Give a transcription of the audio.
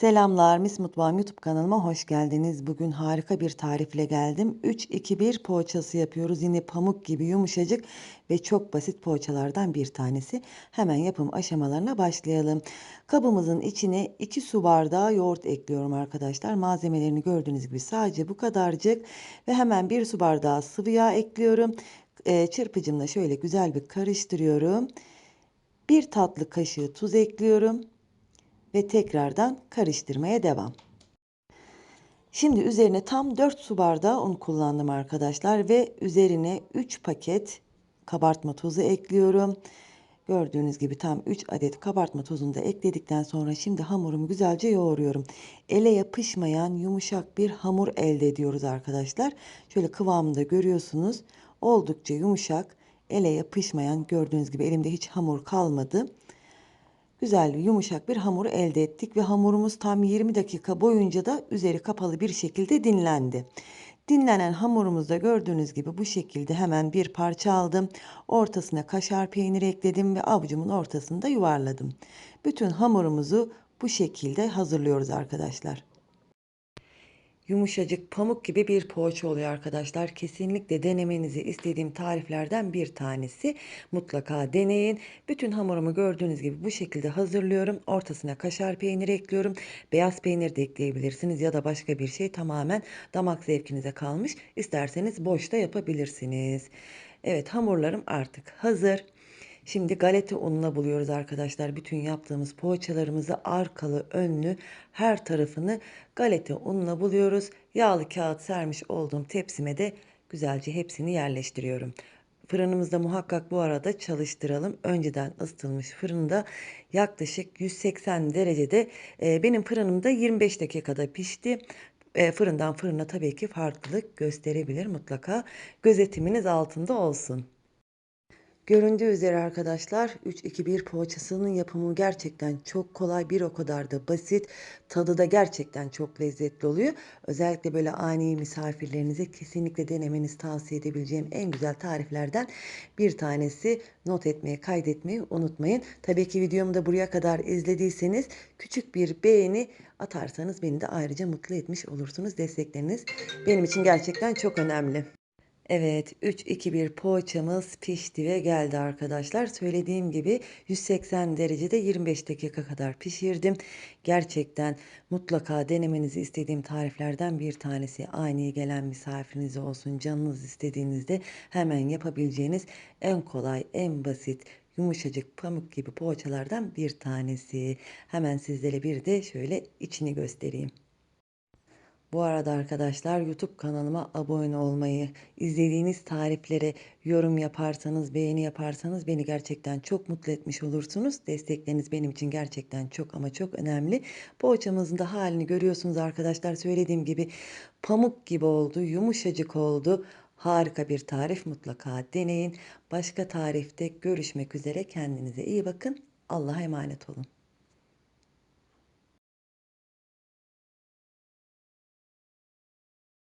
Selamlar, Mis Mutfağım YouTube kanalıma hoş geldiniz. Bugün harika bir tarifle geldim. 3-2-1 poğaçası yapıyoruz. Yine pamuk gibi yumuşacık ve çok basit poğaçalardan bir tanesi. Hemen yapım aşamalarına başlayalım. Kabımızın içine 2 su bardağı yoğurt ekliyorum arkadaşlar. Malzemelerini gördüğünüz gibi sadece bu kadarcık. Ve hemen 1 su bardağı sıvı yağ ekliyorum. Ee, çırpıcımla şöyle güzel bir karıştırıyorum. 1 tatlı kaşığı tuz ekliyorum ve tekrardan karıştırmaya devam. Şimdi üzerine tam 4 su bardağı un kullandım arkadaşlar ve üzerine 3 paket kabartma tozu ekliyorum. Gördüğünüz gibi tam 3 adet kabartma tozunu da ekledikten sonra şimdi hamurumu güzelce yoğuruyorum. Ele yapışmayan yumuşak bir hamur elde ediyoruz arkadaşlar. Şöyle kıvamında görüyorsunuz. Oldukça yumuşak, ele yapışmayan gördüğünüz gibi elimde hiç hamur kalmadı güzel yumuşak bir hamur elde ettik ve hamurumuz tam 20 dakika boyunca da üzeri kapalı bir şekilde dinlendi. Dinlenen hamurumuzda gördüğünüz gibi bu şekilde hemen bir parça aldım. Ortasına kaşar peyniri ekledim ve avucumun ortasında yuvarladım. Bütün hamurumuzu bu şekilde hazırlıyoruz arkadaşlar yumuşacık pamuk gibi bir poğaça oluyor arkadaşlar. Kesinlikle denemenizi istediğim tariflerden bir tanesi. Mutlaka deneyin. Bütün hamurumu gördüğünüz gibi bu şekilde hazırlıyorum. Ortasına kaşar peyniri ekliyorum. Beyaz peynir de ekleyebilirsiniz ya da başka bir şey tamamen damak zevkinize kalmış. İsterseniz boşta yapabilirsiniz. Evet hamurlarım artık hazır. Şimdi galeta ununa buluyoruz arkadaşlar. Bütün yaptığımız poğaçalarımızı arkalı önlü her tarafını galeta ununa buluyoruz. Yağlı kağıt sermiş olduğum tepsime de güzelce hepsini yerleştiriyorum. Fırınımızda muhakkak bu arada çalıştıralım. Önceden ısıtılmış fırında yaklaşık 180 derecede e, benim fırınımda 25 dakikada pişti. E, fırından fırına tabii ki farklılık gösterebilir mutlaka. Gözetiminiz altında olsun. Göründüğü üzere arkadaşlar 3-2-1 poğaçasının yapımı gerçekten çok kolay bir o kadar da basit. Tadı da gerçekten çok lezzetli oluyor. Özellikle böyle ani misafirlerinize kesinlikle denemenizi tavsiye edebileceğim en güzel tariflerden bir tanesi. Not etmeyi kaydetmeyi unutmayın. Tabii ki videomu da buraya kadar izlediyseniz küçük bir beğeni atarsanız beni de ayrıca mutlu etmiş olursunuz. Destekleriniz benim için gerçekten çok önemli. Evet 3-2-1 poğaçamız pişti ve geldi arkadaşlar. Söylediğim gibi 180 derecede 25 dakika kadar pişirdim. Gerçekten mutlaka denemenizi istediğim tariflerden bir tanesi. Ani gelen misafiriniz olsun canınız istediğinizde hemen yapabileceğiniz en kolay en basit yumuşacık pamuk gibi poğaçalardan bir tanesi. Hemen sizlere bir de şöyle içini göstereyim. Bu arada arkadaşlar YouTube kanalıma abone olmayı, izlediğiniz tariflere yorum yaparsanız, beğeni yaparsanız beni gerçekten çok mutlu etmiş olursunuz. Destekleriniz benim için gerçekten çok ama çok önemli. Poğaçamızın da halini görüyorsunuz arkadaşlar. Söylediğim gibi pamuk gibi oldu, yumuşacık oldu. Harika bir tarif mutlaka deneyin. Başka tarifte görüşmek üzere. Kendinize iyi bakın. Allah'a emanet olun.